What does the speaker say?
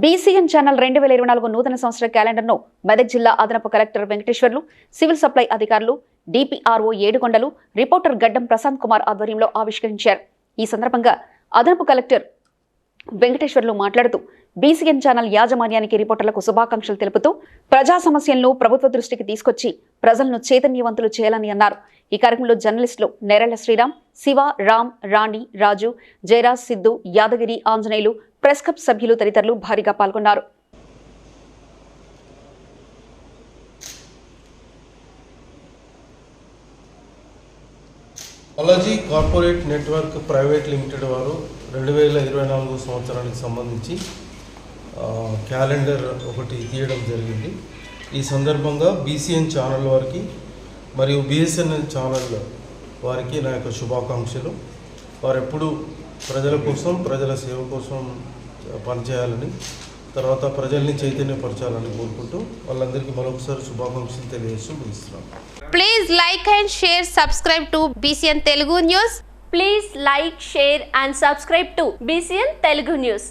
BCN channel రెండు వేల ఇరవై నాలుగు నూతన సంవత్సర క్యాలెండర్ను మెదక్ జిల్లా అదనపు కలెక్టర్ వెంకటేశ్వర్లు సివిల్ సప్లై అధికారులు డిపిఆర్ఓ ఏడుకొండలు రిపోర్టర్ గడ్డం ప్రశాంత్ కుమార్ ఆధ్వర్యంలో ఆవిష్కరించారు. ఈ సందర్భంగా అదనపు కలెక్టర్ వెంకటేశ్వర్లు మాట్లాడుతూ బీసీఎన్ ఛానల్ యాజమాన్యానికి రిపోర్టర్లకు శుభాకాంక్షలు తెలుపుతూ ప్రజా సమస్యలను ప్రభుత్వ దృష్టికి తీసుకొచ్చి ప్రజలను చైతన్యవంతులు చేయాలని అన్నారు. ఈ కార్యక్రమంలో జర్నలిస్టులు నేరళ్ళ శ్రీరామ్ శివ రామ్ రాణి రాజు జయరాజ్ సిద్ధు యాదగిరి ఆంజనేయులు ప్రెస్ క్లబ్ సభ్యులు తదితరులు భారీగా పాల్గొన్నారు. Balaji corporate network private limited వారు రెండు వేల ఇరవై నాలుగు సంవత్సరానికి సంబంధించి క్యాలెండర్ ఒకటి తీయడం జరిగింది. ఈ సందర్భంగా బీసీఎన్ ఛానల్ వారికి మరియు బిఎస్ఎన్ఎల్ ఛానల్ వారికి నా యొక్క శుభాకాంక్షలు. వారు ఎప్పుడు ప్రజల కోసం ప్రజల సేవ కోసం పనిచేయాలని తర్వాత ప్రజల్ని చైతన్యపరచాలని కోరుకుంటూ వాళ్ళందరికీ మరొకసారి శుభాకాంక్షలు తెలియజేస్తూ ముగిస్తున్నాను please like and share subscribe to BCN Telugu news please like share and subscribe to BCN Telugu news